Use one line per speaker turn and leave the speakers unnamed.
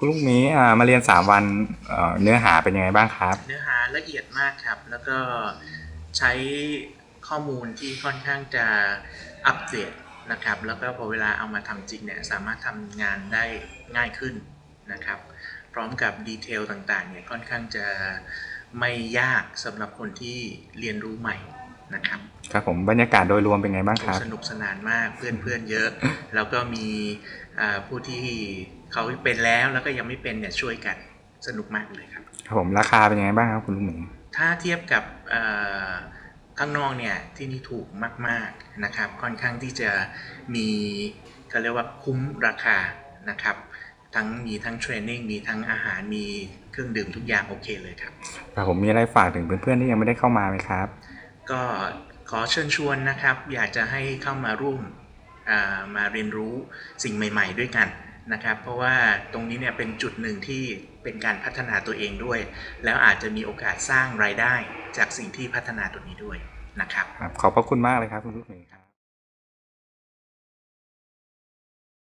คุณลุงหมีอ่ามาเรียน3วันเอ่อเนื้อหาเป็นยังไงบ้างครับ
เนื้อหาละเอียดมากครับ แล้วก็ใช้ข้อมูลที่ค่อนข้างจะอัปเดตนะครับ แล้วก็พอเวลาเอามาทำจริงเนี่ยสามารถทำงานได้ง่ายขึ้นนะครับ พร้อมกับดีเทลต่างๆเนี่ยค่อนข้างจะไม่ยากสำหรับคนที่เรียนรู้ใหม่ นะครับ
ครับผมบรรยากาศโดยรวมเป็นไงบ้างครับ
สนุกสนานมากเพื่อนเพื่อนๆเยอะ แล้วก็มีอ่าผู้ที่เขาเป็นแล้วแล้วก็ยังไม่เป็นเนี่ยช่วยกันสนุกมากเลยครับ
ครับผมราคาเป็นยังไงบ้างครับคุณลุงหมี
ถ้าเทียบกับเอ่อข้างนอกเนี่ยที่นี่ถูกมากๆนะครับค่อนข้างที่จะมีเขาเรียกว่าคุ้มราคานะครับทั้งมีทั้งเทรนนิ่งมีทั้งอาหารมีเครื่องดื่มทุกอย่างโอเคเลยครับ
ครับผมมีอะไรฝากถึงเพื่อนๆที่ยังไม่ได้เข้ามาไหมครับ
ก็ขอเชิญชวนนะครับ อยากจะให้เข้ามาร่วมมาเรียนรู้สิ่งใหม่ ๆ ด้วยกันนะครับ เพราะว่าตรงนี้เนี่ยเป็นจุดหนึ่งที่เป็นการพัฒนาตัวเองด้วย แล้วอาจจะมีโอกาสสร้างรายได้จากสิ่งที่พัฒนาตัวนี้ด้วยนะครับ
ขอบพระคุณมากเลยครับคุณลูกหมีครับ